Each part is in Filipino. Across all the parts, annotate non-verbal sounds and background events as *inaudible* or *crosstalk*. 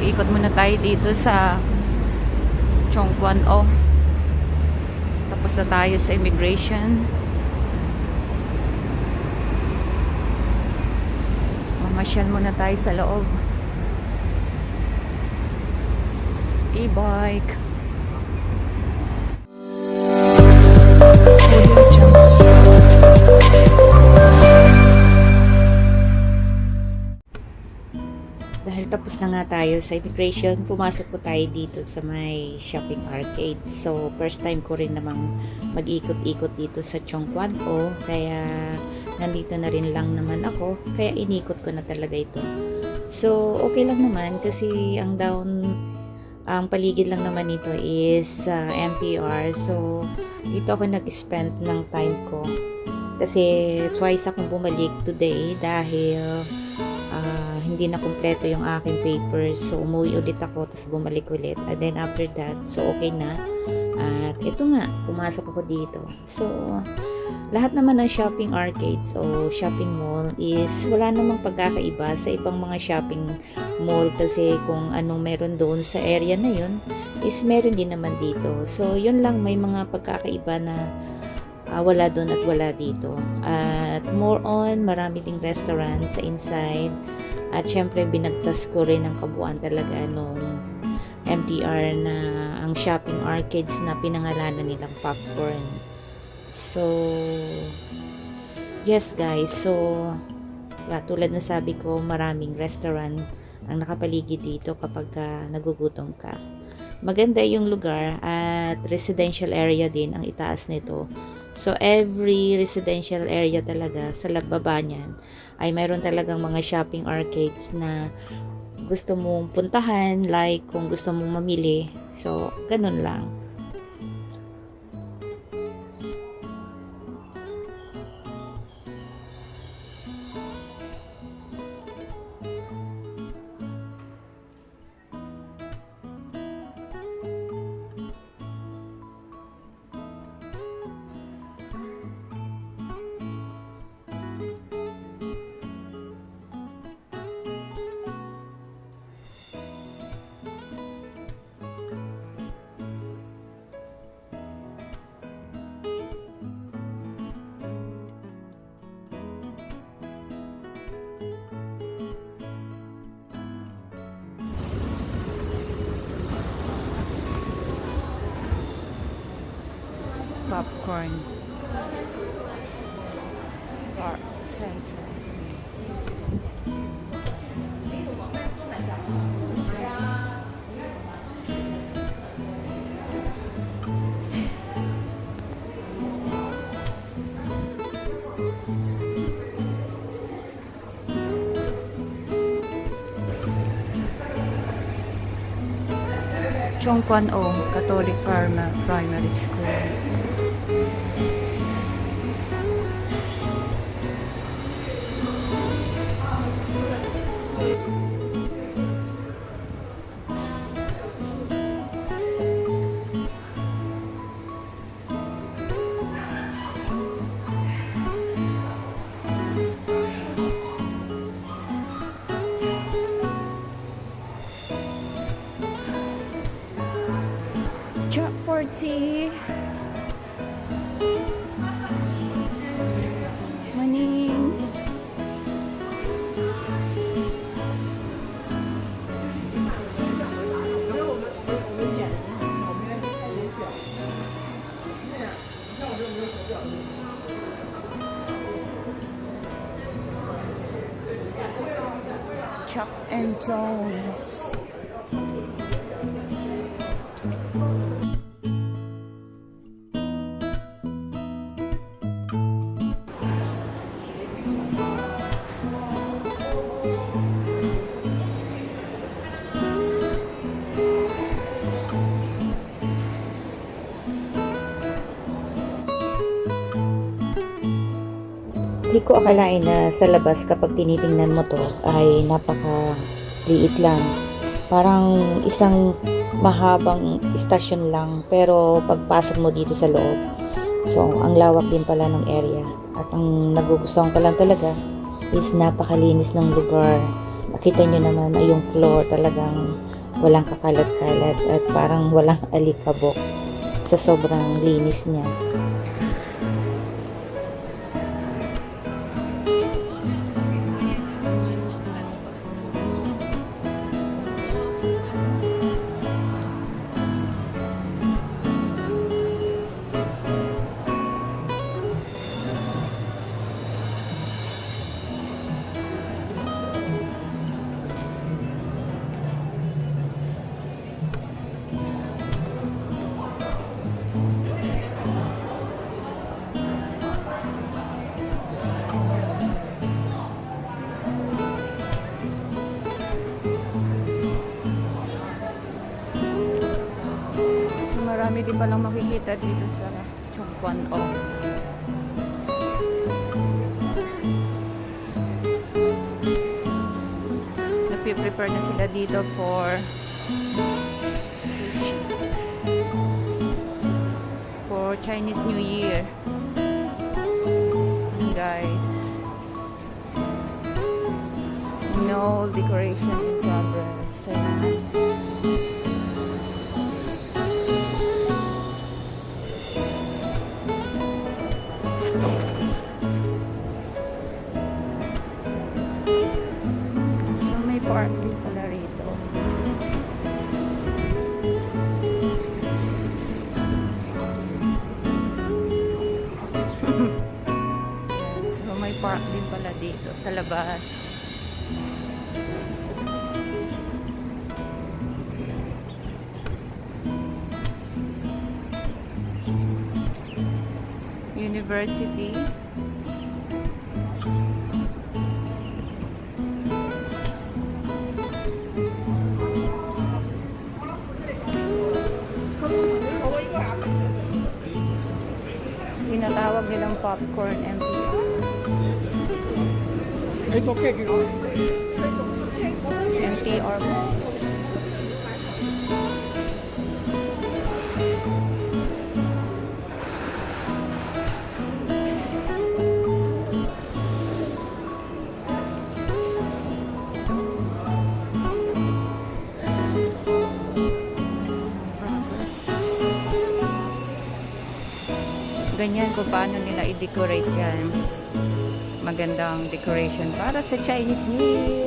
ikot muna tayo dito sa Chongguan O. Tapos na tayo sa immigration. Mamasyal muna tayo sa loob. E-bike. Na nga tayo sa immigration, pumasok po tayo dito sa may shopping arcade. So, first time ko rin namang mag-ikot-ikot dito sa Chongquan O. Kaya, nandito na rin lang naman ako. Kaya, inikot ko na talaga ito. So, okay lang naman kasi ang down, ang paligid lang naman nito is uh, MTR. So, dito ako nag-spend ng time ko. Kasi twice akong bumalik today dahil ah, hindi na kumpleto yung aking papers. So, umuwi ulit ako, tapos bumalik ulit. And then after that, so okay na. At ito nga, pumasok ako dito. So, lahat naman ng shopping arcades o shopping mall is wala namang pagkakaiba sa ibang mga shopping mall kasi kung anong meron doon sa area na yun is meron din naman dito. So, yun lang may mga pagkakaiba na ah, wala doon at wala dito. At more on, marami ding restaurants sa inside. At syempre, binagtas ko rin ang kabuuan talaga nung MTR na ang shopping arcades na pinangalanan nilang popcorn. So, yes guys. So, yeah, tulad na sabi ko, maraming restaurant ang nakapaligid dito kapag ah, nagugutom ka. Maganda yung lugar at residential area din ang itaas nito. So, every residential area talaga sa lagbaba niyan ay mayroon talagang mga shopping arcades na gusto mong puntahan, like kung gusto mong mamili. So, ganun lang. Popcorn. Park Central. Chongquan O, Catholic Primary School. 40. Mornings. Chuck and Jones. Ko akalain na sa labas kapag tinitingnan mo to ay napaka liit lang. Parang isang mahabang istasyon lang pero pagpasok mo dito sa loob, so ang lawak din pala ng area. At ang nagugustuhan ko lang talaga is napakalinis ng lugar. Makita nyo naman ay yung floor talagang walang kakalat-kalat at parang walang *laughs* alikabok sa sobrang linis niya. Din palang makikita dito sa Chongquan O. Nagpe-prepare na sila dito for for Chinese New Year. Guys. No decoration in progress. Ayan. Park din pala rito. *laughs* so may park din pala dito sa labas. University. Nilang popcorn MTR. MTR malls. ganyan kung paano i-decorate yan. Magandang decoration para sa Chinese New Year.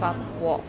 法国。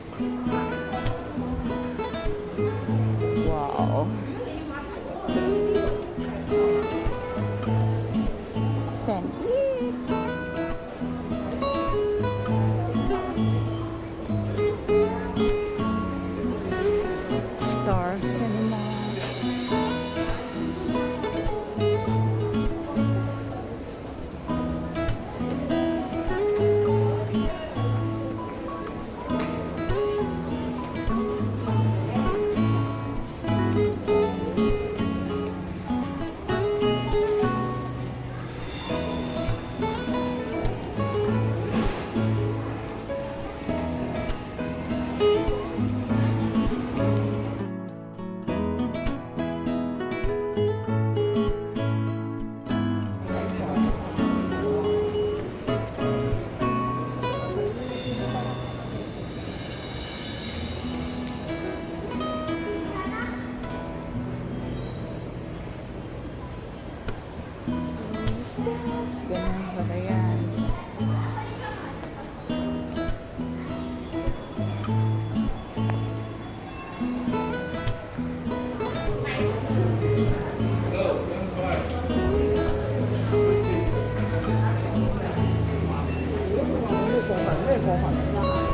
400 lahat.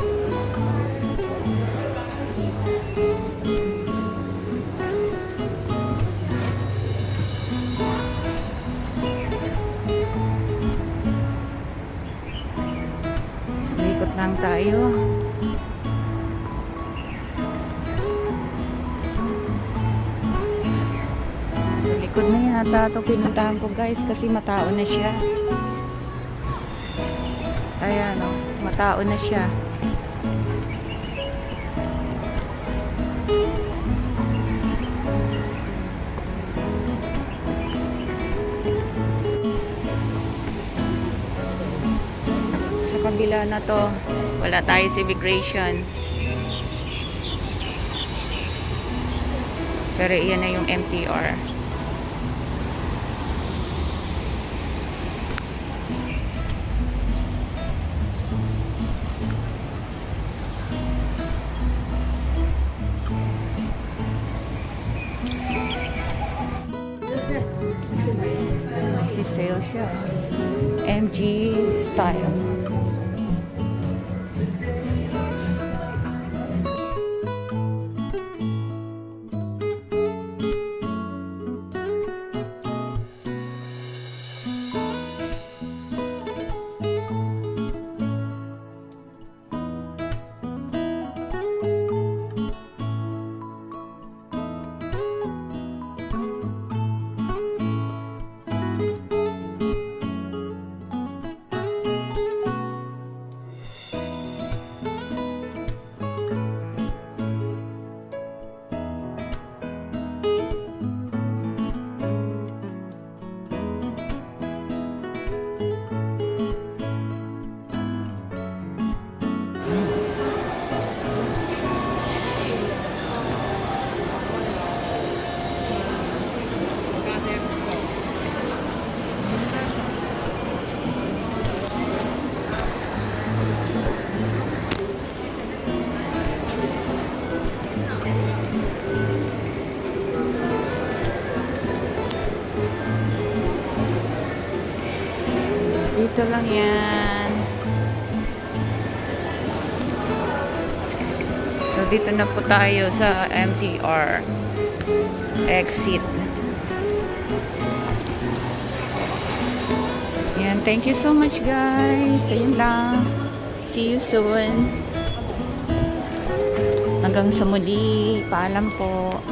Sumikot lang tayo. Sa likod na yata ito pinuntahan ko guys kasi matao na siya. Ayan o. Oh matao na siya. Sa kabila na to, wala tayo sa immigration. Pero iyan na yung MTR. MG style. Dito lang yan. So, dito na po tayo sa MTR exit. Yan. Thank you so much, guys. Ayun lang. See you soon. Hanggang sa muli. Paalam po.